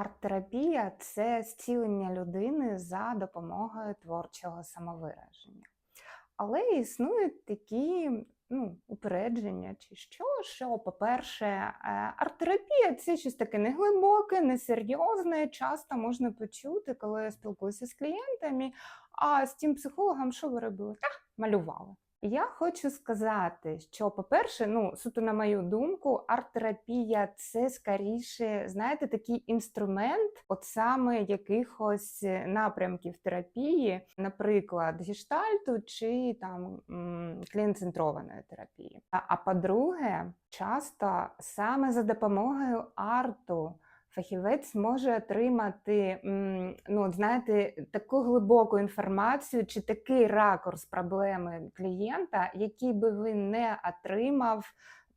Арт-терапія це зцілення людини за допомогою творчого самовираження. Але існують такі ну, упередження, чи що, що, по-перше, е, арт-терапія це щось таке неглибоке, несерйозне. Часто можна почути, коли я спілкуюся з клієнтами. А з тим психологом, що ви робили? Та малювали. Я хочу сказати, що, по-перше, ну суто на мою думку, арт-терапія це скоріше, знаєте, такий інструмент, от саме якихось напрямків терапії, наприклад, гештальту чи там клієнт-центрованої терапії. А, а по-друге, часто саме за допомогою арту. Фахівець може отримати ну, знаєте, таку глибоку інформацію чи такий ракурс проблеми клієнта, який би він не отримав,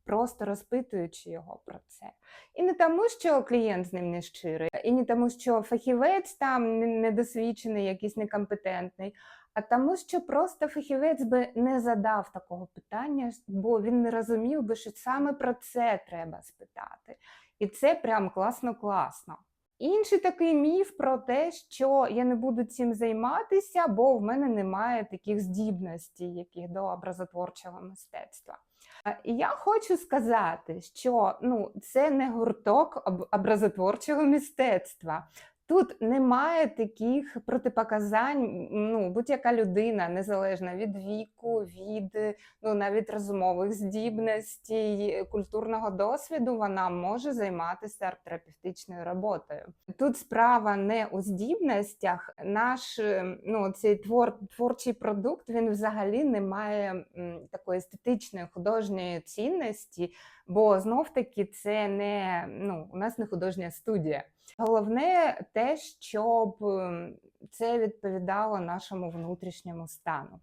просто розпитуючи його про це. І не тому, що клієнт з ним не щирий, і не тому, що фахівець там недосвідчений, якийсь некомпетентний. А тому, що просто фахівець би не задав такого питання, бо він не розумів би, що саме про це треба спитати. І це прям класно-класно. Інший такий міф про те, що я не буду цим займатися, бо в мене немає таких здібностей, яких до образотворчого мистецтва. І я хочу сказати, що ну, це не гурток об- образотворчого мистецтва. Тут немає таких протипоказань. Ну, будь-яка людина, незалежно від віку, від ну, навіть розумових здібностей, культурного досвіду, вона може займатися арт-терапевтичною роботою. Тут справа не у здібностях. Наш ну, цей твор, творчий продукт він взагалі не має такої естетичної художньої цінності, бо знов таки це не ну, у нас не художня студія. Головне те, щоб ем, це відповідало нашому внутрішньому стану.